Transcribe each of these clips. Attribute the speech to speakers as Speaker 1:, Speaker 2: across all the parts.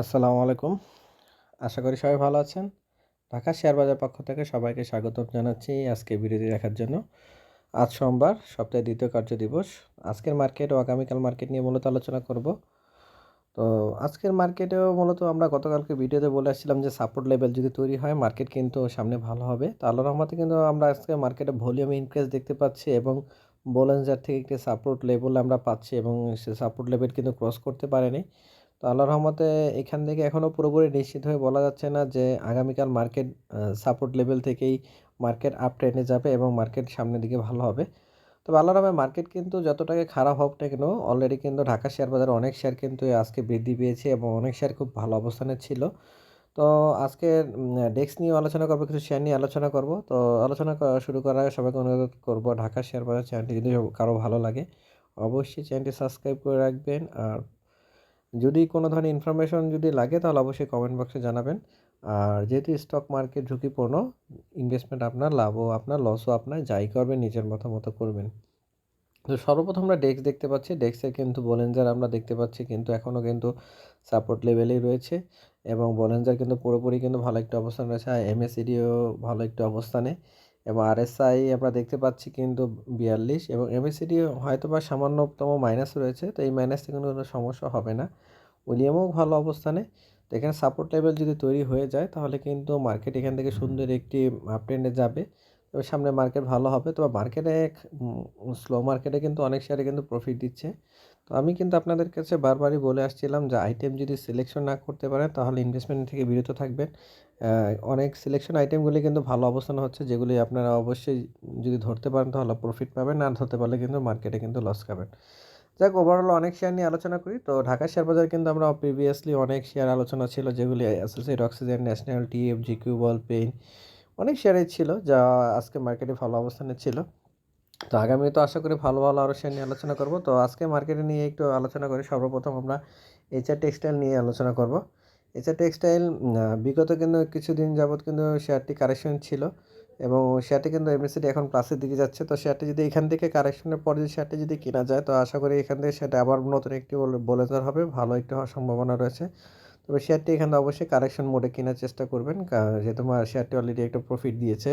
Speaker 1: আসসালামু আলাইকুম। আশা করি সবাই ভালো আছেন। ঢাকা শেয়ার বাজার পক্ষ থেকে সবাইকে স্বাগতম জানাচ্ছি আজকে বিরতি দেখার জন্য। আজ সোমবার, সপ্তাহের দ্বিতীয় কার্য দিবস। আজকের মার্কেট ও আগামীকাল মার্কেট নিয়ে মূলত আলোচনা করব। তো আজকের মার্কেটেও মূলত আমরা গতকালকে ভিডিওতে বলে আসছিলাম যে সাপোর্ট লেভেল যদি তৈরি হয়, মার্কেট কিন্তু সামনে ভালো হবে। তো আল্লাহ রহমতে কিন্তু আমরা আজকে মার্কেটে ভলিউম ইনক্রিজ দেখতে পাচ্ছি এবং বোলেঞ্জার থেকে একটি সাপোর্ট লেভেল আমরা পাচ্ছি এবং সে সাপোর্ট লেভেল কিন্তু ক্রস করতে পারেনি। তো আল্লাহর রহমতে এখান থেকে এখনও পুরোপুরি নিশ্চিত হয়ে বলা যাচ্ছে না যে আগামীকাল মার্কেট সাপোর্ট লেভেল থেকেই মার্কেট আপ ট্রেনে যাবে এবং মার্কেট সামনের দিকে ভালো হবে। তবে আল্লাহর রহমে মার্কেট কিন্তু যতটাকে খারাপ হোক না কেন অলরেডি কিন্তু ঢাকা শেয়ার বাজারে অনেক শেয়ার কিন্তু আজকে বৃদ্ধি পেয়েছে এবং অনেক শেয়ার খুব ভালো অবস্থানে ছিল। তো আজকে ডেস্ক নিয়ে আলোচনা করব, কিছু শেয়ার নিয়ে আলোচনা করব। তো আলোচনা শুরু করার আগে সবাইকে অনুরোধ করব, ঢাকা শেয়ার বাজার চ্যানেলটি যদি কারও ভালো লাগে, অবশ্যই চ্যানেলটি সাবস্ক্রাইব করে রাখবেন। আর যদি কোনো ধরনের ইনফরমেশন যদি লাগে, তাহলে অবশ্যই কমেন্ট বক্সে জানাবেন। আর যেহেতু স্টক মার্কেট ঝুঁকিপূর্ণ ইনভেস্টমেন্ট আপনার লাভও আপনার লসও আপনার, যাই করবেন, নিজের মতো মতো করবেন। তো সর্বপ্রথম আমরা ডেস্ক দেখতে পাচ্ছি। ডেস্কের কিন্তু বোলেঞ্জার আমরা দেখতে পাচ্ছি, কিন্তু এখনও কিন্তু সাপোর্ট লেভেলেই রয়েছে। এবং বোলেঞ্জার কিন্তু পুরোপুরি কিন্তু ভালো একটা অবস্থান রয়েছে। আর এমএসিডিও ভালো একটা অবস্থানে। এবং আরএসআই আমরা দেখতে পাচ্ছি কিন্তু বিয়াল্লিশ এবং এমএসিডি হয়তো বা সামান্যতম মাইনাস রয়েছে, তো এই মাইনাস থেকে কোনো সমস্যা হবে না। উলিয়ামও ভালো অবস্থানে, তো এখানে সাপোর্ট লেভেল যদি তৈরি হয়ে যায়, তাহলে কিন্তু মার্কেট এখান থেকে সুন্দর একটি আপট্রেন্ডে যাবে। তবে সামনে মার্কেট ভালো হবে, তবে মার্কেটে স্লো মার্কেটে কিন্তু অনেক শেয়ারে কিন্তু প্রফিট দিচ্ছে। তো আমি কিন্তু আপনাদের কাছে বারবারই বলে আসছিলাম যে আইটেম যদি সিলেকশন না করতে পারেন, তাহলে ইনভেস্টমেন্ট থেকে বিরত থাকবেন। অনেক সিলেকশন আইটেমগুলি কিন্তু ভালো অবস্থান হচ্ছে, যেগুলি আপনারা অবশ্যই যদি ধরতে পারেন, তাহলে প্রফিট পাবেন। না ধরতে পারলে কিন্তু মার্কেটে কিন্তু লস খাবেন। যাক ওভারঅল অনেক শেয়ার নিয়ে আলোচনা করি। তো ঢাকা শেয়ার বাজার কিন্তু আমরা প্রিভিয়াসলি অনেক শেয়ার আলোচনা ছিল, যেগুলি অ্যাসোসিয়েট অক্সিজেন ন্যাশনাল টিএফ জিকিউ বল পেইন অনেক শেয়ারই ছিল, যা আজকে মার্কেটে ভালো অবস্থানে ছিল। তো আগামী তো আশা করি ভালো ভালো আরও শেয়ার নিয়ে আলোচনা করব। তো আজকে মার্কেটে নিয়ে একটু আলোচনা করি। সর্বপ্রথম আমরা এইচআর টেক্সটাইল নিয়ে আলোচনা করব। এইচআর টেক্সটাইল বিগত কিন্তু কিছুদিন যাবৎ কিন্তু শেয়ারটি কারেকশন ছিল এবং শেয়ারটি কিন্তু এমএসিটি এখন প্লাসের দিকে যাচ্ছে। তো শেয়ারটি যদি এখান থেকে কারেকশনের পরে যদি শেয়ারটি যদি কেনা যায়, তো আশা করি এখান থেকে সেটা আবার নতুন একটি বলেজার হবে। ভালো একটি হওয়ার সম্ভাবনা রয়েছে। তবে শেয়ারটি এখানে অবশ্যই কারেকশন মোডে কেনার চেষ্টা করবেন যেহেতু শেয়ারটি অলরেডি একটা প্রফিট দিয়েছে।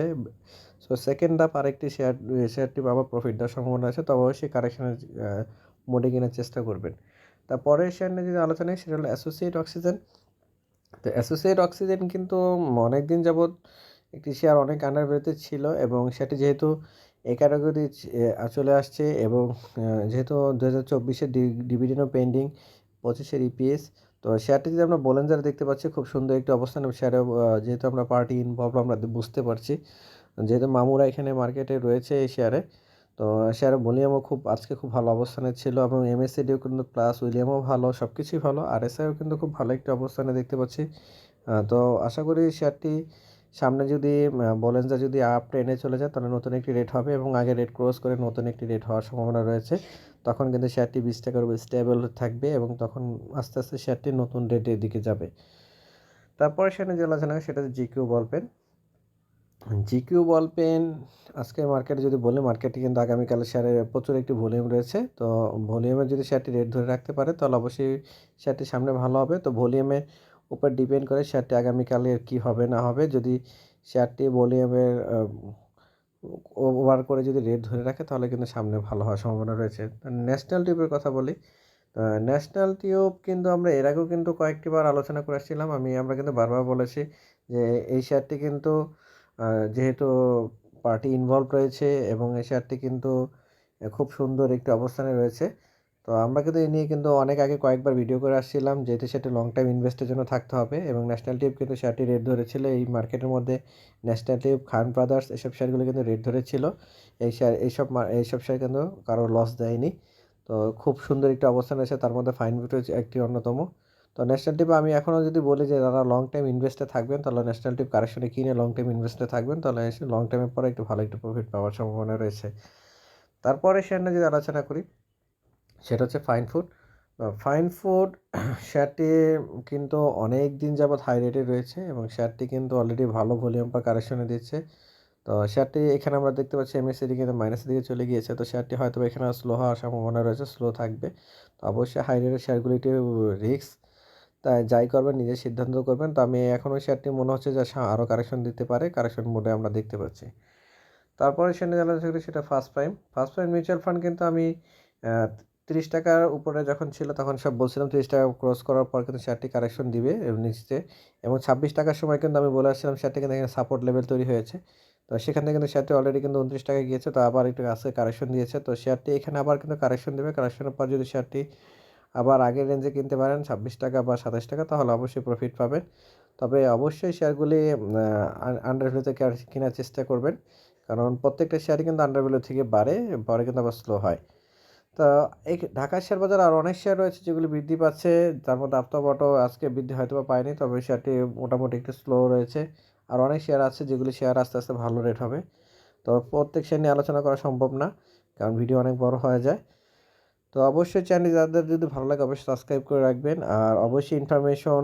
Speaker 1: সো সেকেন্ড আপ আরেকটি শেয়ার শেয়ারটি আবার প্রফিট দেওয়ার সম্ভাবনা আছে তবে অবশ্যই কারেকশনের মোডে কেনার চেষ্টা করবেন। তারপরের শেয়ার নিয়ে যদি আলোচনা সেটা হলো অ্যাসোসিয়েট অক্সিজেন তো অ্যাসোসিয়েট অক্সিজেন কিন্তু অনেক দিন যাবৎ একটি শেয়ার অনেক আন্ডারভ্যালুতে ছিল এবং সেটি যেহেতু এই ক্যাটাগরি চলে আসছে এবং যেহেতু দু হাজার চব্বিশের ডিভিডেন্ডও পেন্ডিং পঁচিশের ইপিএস তো শেয়ারটি যদি আমরা বোলেঞ্জার দেখতে পাচ্ছি, খুব সুন্দর একটি অবস্থান শেয়ারে যেহেতু আমরা পার্টি ইনভলভ আমরা বুঝতে পারছি। যেহেতু মামুরা এখানে মার্কেটে রয়েছে এই শেয়ারে তো শেয়ারের ভলিউমও খুব, আজকে খুব ভালো অবস্থানে ছিল এবং এমএসিডিও কিন্তু প্লাস উইলিয়ামও ভালো সব কিছুই ভালো আর এসআইও কিন্তু খুব ভালো একটি অবস্থানে দেখতে পাচ্ছি। তো আশা করি শেয়ারটি সামনে যদি বলেঞ্জার যদি আপ ট্রেনে চলে যায়, তাহলে নতুন একটি রেট হবে এবং আগে রেট ক্রস করে নতুন একটি রেট হওয়ার সম্ভাবনা রয়েছে। তখন কিন্তু শেয়ারটি বিশ টাকার উপর স্টেবল থাকবে এবং তখন আস্তে আস্তে শেয়ারটি নতুন রেটের দিকে যাবে। তারপরে সেখানে যে আলোচনা সেটা পেন জিকিউ বল পেন আজকে মার্কেটে যদি বলি মার্কেটে কিন্তু আগামীকালে শেয়ারে প্রচুর একটি ভলিউম রয়েছে। তো ভলিউমে যদি শেয়ারটি রেট ধরে রাখতে পারে, তাহলে অবশ্যই শেয়ারটি সামনে ভালো হবে। তো ভলিউমে উপর ডিপেন্ড করে শেয়ারটি আগামীকালের কী হবে না হবে, যদি শেয়ারটি ভলিউমের ওভার করে যদি রেট ধরে রাখে, তাহলে কিন্তু সামনে ভালো হওয়ার সম্ভাবনা রয়েছে। ন্যাশনাল টিউবের কথা বলি ন্যাশনাল টিউব কিন্তু আমরা এর আগেও কিন্তু কয়েকটি বার আলোচনা করে আসছিলাম। আমি, আমরা কিন্তু বারবার বলেছি যে এই শেয়ারটি কিন্তু যেহেতু পার্টি ইনভলভ রয়েছে এবং এই শেয়ারটি কিন্তু খুব সুন্দর একটি অবস্থানে রয়েছে তো আমরা কিন্তু এই নিয়ে কিন্তু অনেক আগে কয়েকবার ভিডিও করে আসছিলাম যেহেতু সেটা লং টাইম ইনভেস্টের জন্য থাকতে হবে এবং ন্যাশনাল টিউব কিন্তু শেয়ারটি রেট ধরেছিল। এই মার্কেটের মধ্যে ন্যাশনাল টিউব খান ব্রাদার্স এসব শেয়ারগুলো কিন্তু রেট ধরেছিল। এই শেয়ার এইসব এইসব শেয়ার কিন্তু কারও লস দেয়নি। তো খুব সুন্দর একটি অবস্থান আছে, তার মধ্যে ফাইন বিট একটি অন্যতম। তো ন্যাশনাল টিপ আমি এখনও যদি বলি যে যারা লং টাইম ইনভেস্টে থাকবেন, তাহলে ন্যাশনাল টিপ কারেকশনে কিনে লং টাইম ইনভেস্টে থাকবেন, তাহলে লং টাইমের পরে একটু ভালো একটু প্রফিট পাওয়ার সম্ভাবনা রয়েছে। তারপরে শেয়ার নিয়ে যদি আলোচনা করি সেটা হচ্ছে ফাইন ফুড ফাইন ফুড শেয়ারটি কিন্তু অনেক দিন যাবৎ হাই রেটে রয়েছে এবং শেয়ারটি কিন্তু অলরেডি ভালো ভলিউম বা কারেকশনে দিচ্ছে। তো শেয়ারটি এখানে আমরা দেখতে পাচ্ছি এমএসসিডি কিন্তু মাইনাসের দিকে চলে গিয়েছে। তো শেয়ারটি হয়তো এখানে স্লো হওয়ার সম্ভাবনা রয়েছে স্লো থাকবে। তো অবশ্যই হাই রেটের শেয়ারগুলিটি রিক্স তাই যাই করবেন, নিজের সিদ্ধান্ত করবেন। তো আমি এখন ওই শেয়ারটি মনে হচ্ছে যে আরও কারেকশন দিতে পারে কারেকশন মোডে আমরা দেখতে পাচ্ছি। তারপরে সেখানে জানা সেটা first prime first prime mutual fund কিন্তু আমি তিরিশ টাকার উপরে যখন ছিল, তখন সব বলছিলাম তিরিশ টাকা ক্রস করার পর কিন্তু শেয়ারটি কারেকশন দিবে নিচে। এবং ছাব্বিশ টাকার সময় কিন্তু আমি বলে আসছিলাম শেয়ারটি কিন্তু এখানে সাপোর্ট লেভেল তৈরি হয়েছে। তো সেখান থেকে কিন্তু শেয়ারটি অলরেডি কিন্তু উনত্রিশ টাকায় গিয়েছে, তো আবার একটু আজকে কারেকশন দিয়েছে। তো শেয়ারটি এখানে আবার কিন্তু কারেকশন দেবে। কারেকশনের পর যদি শেয়ারটি আবার আগের রেঞ্জে কিনতে পারেন ছাব্বিশ টাকা বা সাতাশ টাকা, তাহলে অবশ্যই প্রফিট পাবেন। তবে অবশ্যই শেয়ারগুলি আন্ডার ভ্যালুতে কেনার চেষ্টা করবেন। কারণ প্রত্যেকটা শেয়ারই কিন্তু আন্ডার ভ্যালু থেকে বাড়ে, পরে কিন্তু আবার স্লো হয়। তো এই ঢাকার শেয়ার বাজার আর অনেক শেয়ার রয়েছে যেগুলি বৃদ্ধি পাচ্ছে। তার মধ্যে আফতাবটো আজকে বৃদ্ধি হয়তো বা পায়নি, তবে শেয়ারটি মোটামুটি একটু স্লো রয়েছে। আর অনেক শেয়ার আছে যেগুলি শেয়ার আস্তে আস্তে ভালো রেট হবে। তো প্রত্যেক শেয়ার নিয়ে আলোচনা করা সম্ভব না, কারণ ভিডিও অনেক বড় হয়ে যায়। তো অবশ্যই চ্যানেল যাদের যদি ভালো লাগে অবশ্যই সাবস্ক্রাইব করে রাখবেন। আর অবশ্যই ইনফরমেশন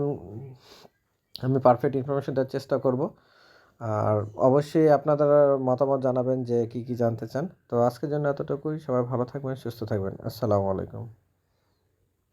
Speaker 1: আমি পারফেক্ট ইনফরমেশন দেওয়ার চেষ্টা করব। আর অবশ্যই আপনাদের মতামত জানাবেন যে কি কি জানতে চান। তো আজকের জন্য এতটুকুই। সবাই ভালো থাকবেন, সুস্থ থাকবেন। আসসালামু আলাইকুম।